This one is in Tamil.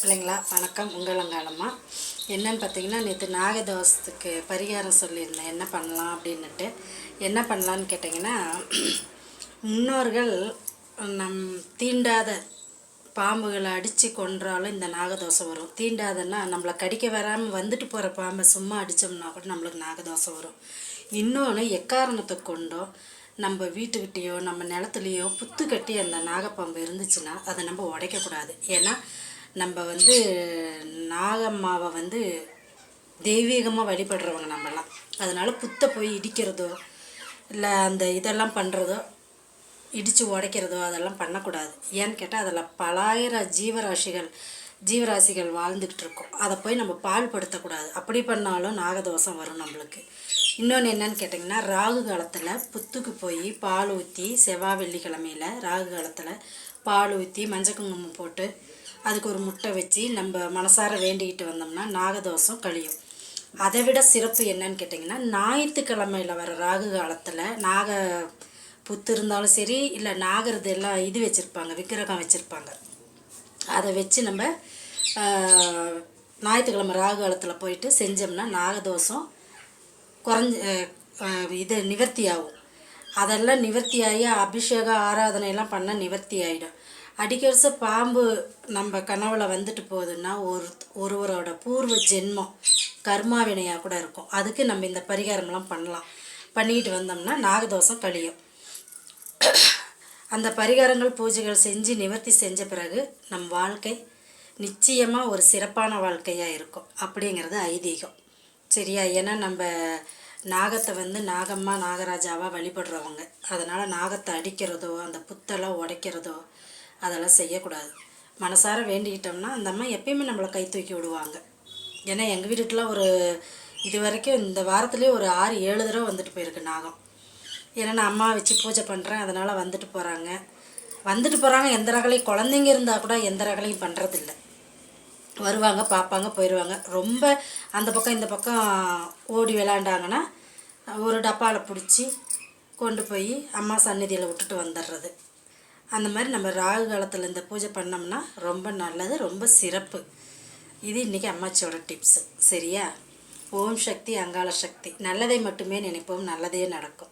பிள்ளைங்களா வணக்கம். உங்களங்காலம்மா என்னன்னு பார்த்தீங்கன்னா நேற்று நாகதோஷத்துக்கு பரிகாரம் சொல்லியிருந்தேன். என்ன பண்ணலாம் அப்படின்னுட்டு. என்ன பண்ணலான்னு கேட்டிங்கன்னா முன்னோர்கள் நம் தீண்டாத பாம்புகளை அடித்து கொன்றாலும் இந்த நாகதோஷம் வரும். தீண்டாதன்னா நம்மளை கடிக்க வராமல் வந்துட்டு போகிற பாம்பை சும்மா அடித்தோம்னா கூட நம்மளுக்கு நாகதோஷம் வரும். இன்னொன்று எக்காரணத்தை கொண்டோ நம்ம வீட்டுக்கிட்டேயோ நம்ம நிலத்துலையோ புத்து கட்டி அந்த நாகப்பாம்பு இருந்துச்சுன்னா அதை நம்ம உடைக்கக்கூடாது. ஏன்னா நம்ம வந்து நாகம்மாவை வந்து தெய்வீகமாக வழிபடுறவங்க நம்மலாம் அதனால் புத்தை போய் இடிக்கிறதோ இல்லை அந்த இதெல்லாம் பண்ணுறதோ இடித்து உடைக்கிறதோ அதெல்லாம் பண்ணக்கூடாது. ஏன்னு கேட்டால் அதில் பலாயிரம் ஜீவராசிகள் ஜீவராசிகள் வாழ்ந்துக்கிட்டு இருக்கோம் அதை போய் நம்ம பால்படுத்தக்கூடாது. அப்படி பண்ணாலும் நாகதோஷம் வரும் நம்மளுக்கு. இன்னொன்று என்னன்னு கேட்டிங்கன்னா ராகு காலத்தில் புத்துக்கு போய் பால் ஊற்றி செவ்வாய் வெள்ளிக்கிழமையில் ராகு காலத்தில் பால் ஊற்றி மஞ்சள் குங்குமம் போட்டு அதுக்கு ஒரு முட்டை வச்சு நம்ம மனசார வேண்டிக்கிட்டு வந்தோம்னா நாகதோஷம் கழியும். அதை விட சிறப்பு என்னன்னு கேட்டிங்கன்னா ஞாயிற்றுக்கிழமையில் வர ராகு காலத்தில் நாக புத்து இருந்தாலும் சரி இல்லை நாகரது எல்லாம் இது வச்சுருப்பாங்க விக்கிரகம் வச்சுருப்பாங்க. அதை வச்சு நம்ம ஞாயிற்றுக்கிழமை ராகு காலத்தில் போயிட்டு செஞ்சோம்னா நாகதோஷம் குறைஞ்ச இது நிவர்த்தி ஆகும் அதெல்லாம் நிவர்த்தியாகி அபிஷேகம் ஆராதனையெல்லாம் பண்ணால் நிவர்த்தி ஆகிடும் அடிக்கடிச பாம்பு நம்ம கனவுல வந்துட்டு போகுதுன்னா ஒரு ஒருவரோட பூர்வ ஜென்மம் கர்மா வினையாக கூட இருக்கும். அதுக்கு நம்ம இந்த பரிகாரம்லாம் பண்ணலாம். பண்ணிக்கிட்டு வந்தோம்னா நாகதோஷம் கழியும். அந்த பரிகாரங்கள் பூஜைகள் செஞ்சு நிவர்த்தி செஞ்ச பிறகு நம் வாழ்க்கை நிச்சயமாக ஒரு சிறப்பான வாழ்க்கையாக இருக்கும். அப்படிங்கிறது ஐதீகம். சரியா? ஏன்னா நம்ம நாகத்தை வந்து நாகம்மா நாகராஜாவாக வழிபடுறவங்க. அதனால் நாகத்தை அடிக்கிறதோ அந்த புத்தெல்லாம் உடைக்கிறதோ அதெல்லாம் செய்யக்கூடாது. மனசார வேண்டிக்கிட்டோம்னா அந்த அம்மா எப்பயுமே நம்மளை கை தூக்கி விடுவாங்க. ஏன்னா எங்கள் வீட்டுக்கெலாம் ஒரு இது வரைக்கும் இந்த வாரத்துலேயே ஒரு ஆறு ஏழு தடவை வந்துட்டு போயிருக்கு நாகம். ஏன்னா நான் அம்மா வச்சு பூஜை பண்ணுறேன் அதனால் வந்துட்டு போகிறாங்க வந்துட்டு போகிறாங்க எந்த ரகலையும் குழந்தைங்க இருந்தால் கூட எந்த ரகலையும் பண்ணுறதில்ல வருவாங்க பார்ப்பாங்க போயிடுவாங்க ரொம்ப அந்த பக்கம் இந்த பக்கம் ஓடி விளாண்டாங்கன்னா ஒரு டப்பாவில் பிடிச்சி கொண்டு போய் அம்மா சந்நிதியில் விட்டுட்டு வந்துடுறது. அந்த மாதிரி நம்ம ராகு காலத்தில் இந்த பூஜை பண்ணோம்னா ரொம்ப நல்லது ரொம்ப சிறப்பு. இது இன்றைக்கி அம்மாச்சியோட டிப்ஸு சரியா? ஓம் சக்தி அங்காள சக்தி. நல்லதை மட்டுமே நினைப்போம் நல்லதே நடக்கும்.